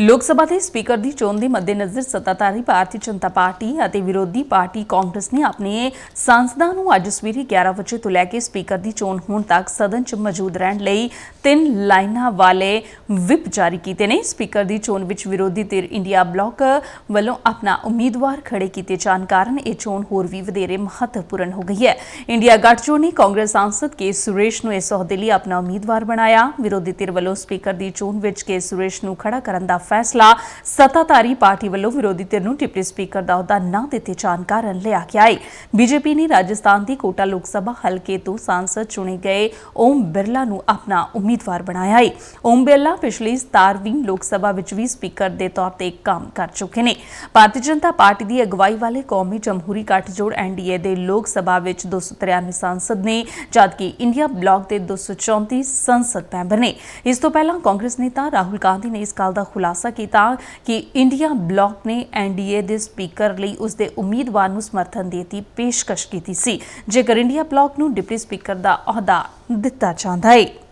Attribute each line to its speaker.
Speaker 1: ਲੋਕ ਸਭਾ ਦੇ ਸਪੀਕਰ ਦੀ ਚੋਣ ਦੇ ਮੱਦੇਨਜ਼ਰ ਸੱਤਾਧਾਰੀ ਭਾਰਤੀ ਜਨਤਾ ਪਾਰਟੀ ਅਤੇ ਵਿਰੋਧੀ ਪਾਰਟੀ ਕਾਂਗਰਸ ਨੇ ਆਪਣੇ ਸਾਂਸਦਾਂ ਨੂੰ ਅੱਜ ਸਵੇਰੇ 11 ਵਜੇ ਤੋਂ ਲੈ ਕੇ ਸਪੀਕਰ ਦੀ ਚੋਣ ਹੋਣ ਤੱਕ ਸਦਨ 'ਚ ਮੌਜੂਦ ਰਹਿਣ ਲਈ ਤਿੰਨ ਲਾਈਨਾਂ ਵਾਲੇ ਵਿਪ ਜਾਰੀ ਕੀਤੇ ਨੇ। ਸਪੀਕਰ ਦੀ ਚੋਣ ਵਿੱਚ ਵਿਰੋਧੀ ਧਿਰ ਇੰਡੀਆ ਬਲਾਕ ਵੱਲੋਂ ਆਪਣਾ ਉਮੀਦਵਾਰ ਖੜੇ ਕੀਤੇ ਜਾਣ ਕਾਰਨ ਇਹ ਚੋਣ ਹੋਰ ਵੀ ਵਧੇਰੇ ਮਹੱਤਵਪੂਰਨ ਹੋ ਗਈ ਹੈ। ਇੰਡੀਆ ਗੱਠਜੋੜ ਨੇ ਕਾਂਗਰਸ ਸਾਂਸਦ ਕੇ ਸੁਰੇਸ਼ ਨੂੰ ਇਸ ਅਹੁਦੇ ਲਈ ਆਪਣਾ ਉਮੀਦਵਾਰ ਬਣਾਇਆ। ਵਿਰੋਧੀ ਧਿਰ ਵੱਲੋਂ ਸਪੀਕਰ ਦੀ ਚੋਣ ਵਿੱਚ ਕੇ ਸੁਰੇਸ਼ ਨੂੰ ਖੜਾ ਕਰਨ ਦਾ ਫੈਸਲਾ ਸੱਤਾਧਾਰੀ ਪਾਰਟੀ ਵੱਲੋਂ ਵਿਰੋਧੀ ਧਿਰ ਨੂੰ ਡਿਪਟੀ ਸਪੀਕਰ ਦਾ ਅਹੁਦਾ ਨਾ ਦਿੱਤੇ ਜਾਣ ਕਾਰਨ ਲਿਆ ਗਿਆ ਹੈ ਬੀਜੇਪੀ ਨੇ ਰਾਜਸਥਾਨ ਦੀ ਕੋਟਾ ਲੋਕ ਸਭਾ ਹਲਕੇ ਤੋਂ ਸਾਂਸਦ ਚੁਣੇ ਗਏ ਓਮ ਬਿਰਲਾ ਨੂੰ ਆਪਣਾ ਉਮੀਦਵਾਰ ਬਣਾਇਆ ਹੈ ਓਮ ਬਿਰਲਾ ਪਿਛਲੀ 17ਵੀਂ ਲੋਕ ਸਭਾ ਵਿੱਚ ਵੀ ਸਪੀਕਰ ਦੇ ਤੌਰ ਤੇ ਕੰਮ ਕਰ ਚੁੱਕੇ ਨੇ। ਭਾਰਤੀ ਜਨਤਾ ਪਾਰਟੀ ਦੀ ਅਗਵਾਈ ਵਾਲੇ ਕੌਮੀ ਜਮਹੂਰੀ ਗੱਠਜੋੜ ਐਨਡੀਏ ਦੇ ਲੋਕ ਸਭਾ ਵਿੱਚ 293 ਸਾਂਸਦ ਨੇ, ਜਦਕਿ ਇੰਡੀਆ ਬਲਾਕ ਦੇ 234 ਸੰਸਦ ਮੈਂਬਰ ਨੇ। ਇਸ ਤੋਂ ਪਹਿਲਾਂ ਕਾਂਗਰਸ ਨੇਤਾ ਰਾਹੁਲ ਗਾਂਧੀ ਨੇ ਇਸ ਗੱਲ ਦਾ ਖੁਲਾਸਾ ਕੀਤਾ ਕਿ ਇੰਡੀਆ ਬਲਾਕ ਨੇ ਐਨਡੀਏ ਦੇ ਸਪੀਕਰ ਲਈ ਉਸ ਦੇ ਉਮੀਦਵਾਰ ਨੂੰ ਸਮਰਥਨ ਦੇਣ ਦੀ ਪੇਸ਼ਕਸ਼ ਕੀਤੀ ਸੀ। ਜੇਕਰ ਇੰਡੀਆ ਬਲਾਕ ਨੂੰ ਡਿਪਟੀ ਸਪੀਕਰ ਦਾ ਅਹੁਦਾ ਦਿੱਤਾ ਜਾਂਦਾ ਹੈ।